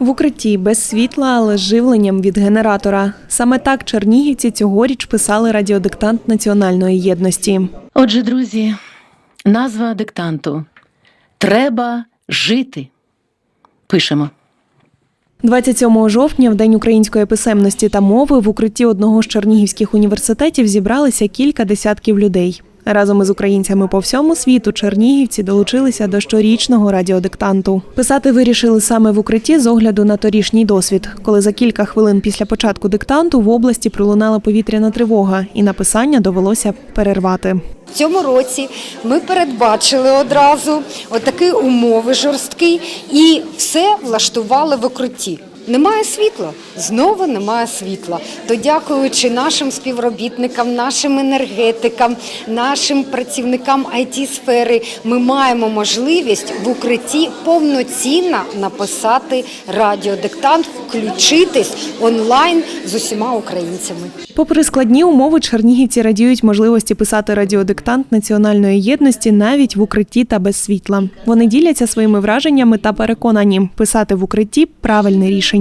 В укритті без світла, але з живленням від генератора. Саме так чернігівці цьогоріч писали радіодиктант національної єдності. Отже, друзі, назва диктанту Треба жити. Пишемо. 27 жовтня, в День української писемності та мови, в укритті одного з чернігівських університетів зібралися кілька десятків людей. Разом із українцями по всьому світу чернігівці долучилися до щорічного радіодиктанту. Писати вирішили саме в укритті з огляду на торішній досвід, коли за кілька хвилин після початку диктанту в області пролунала повітряна тривога, і написання довелося перервати. В цьому році ми передбачили одразу отакі умови жорсткі і все влаштували в укритті. Немає світла, знову немає світла. То дякуючи нашим співробітникам, нашим енергетикам, нашим працівникам it сфери ми маємо можливість в укритті повноцінно написати радіодиктант, включитись онлайн з усіма українцями. Попри складні умови, чернігівці радіють можливості писати радіодиктант національної єдності навіть в укритті та без світла. Вони діляться своїми враженнями та переконані, писати в укритті правильне рішення.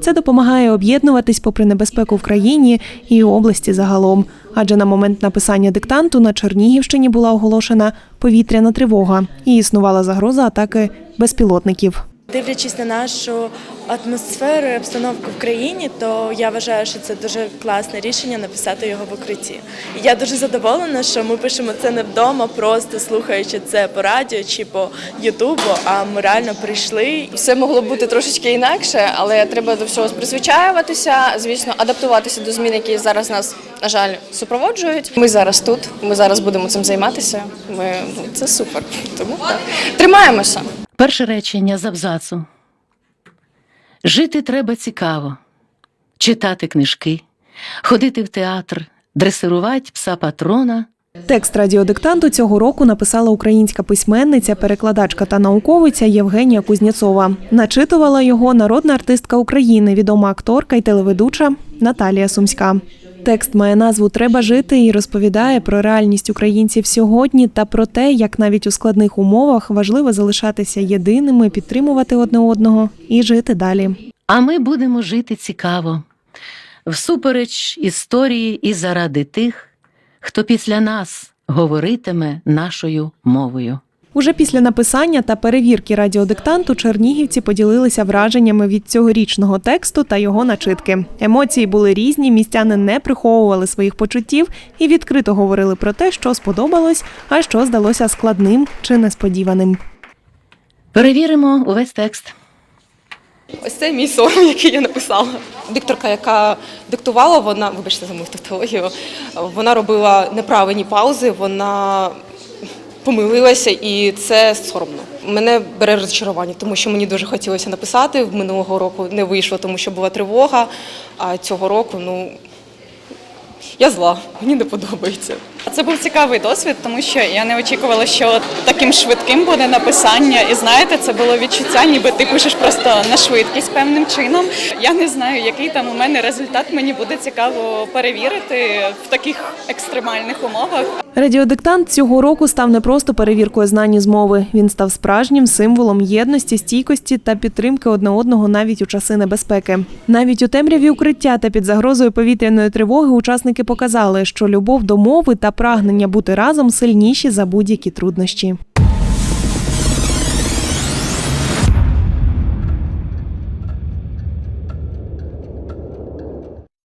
Це допомагає об'єднуватись попри небезпеку в країні і області загалом. Адже на момент написання диктанту на Чернігівщині була оголошена повітряна тривога і існувала загроза атаки безпілотників. Дивлячись на нашу атмосферу і обстановку в країні, то я вважаю, що це дуже класне рішення написати його в укритті. І я дуже задоволена, що ми пишемо це не вдома, просто слухаючи це по радіо чи по Ютубу. А ми реально прийшли. Все могло бути трошечки інакше, але треба до всього призвичаюватися, звісно, адаптуватися до змін, які зараз нас, на жаль, супроводжують. Ми зараз тут, ми зараз будемо цим займатися. Ми ну, це супер. Тому так. тримаємося. Перше речення з абзацу. Жити треба цікаво, читати книжки, ходити в театр, дресирувати пса патрона. Текст радіодиктанту цього року написала українська письменниця, перекладачка та науковиця Євгенія Кузнєцова. Начитувала його народна артистка України, відома акторка і телеведуча Наталія Сумська. Текст має назву Треба жити і розповідає про реальність українців сьогодні та про те, як навіть у складних умовах важливо залишатися єдиними, підтримувати одне одного і жити далі. А ми будемо жити цікаво, всупереч історії і заради тих, хто після нас говоритиме нашою мовою. Уже після написання та перевірки радіодиктанту чернігівці поділилися враженнями від цьогорічного тексту та його начитки. Емоції були різні, містяни не приховували своїх почуттів і відкрито говорили про те, що сподобалось, а що здалося складним чи несподіваним. Перевіримо увесь текст. Ось це мій сон, який я написала. Дикторка, яка диктувала, вона, вибачте за мою тавтологію, вона робила неправильні паузи, вона помилилася, і це соромно. Мене бере розчарування, тому що мені дуже хотілося написати. Минулого року не вийшло, тому що була тривога. А цього року, ну я зла, мені не подобається. Це був цікавий досвід, тому що я не очікувала, що таким швидким буде написання. І знаєте, це було відчуття, ніби ти пишеш просто на швидкість певним чином. Я не знаю, який там у мене результат. Мені буде цікаво перевірити в таких екстремальних умовах. Радіодиктант цього року став не просто перевіркою знань із мови. Він став справжнім символом єдності, стійкості та підтримки одне одного навіть у часи небезпеки. Навіть у темряві укриття та під загрозою повітряної тривоги учасники показали, що любов до мови та прагнення бути разом сильніші за будь-які труднощі.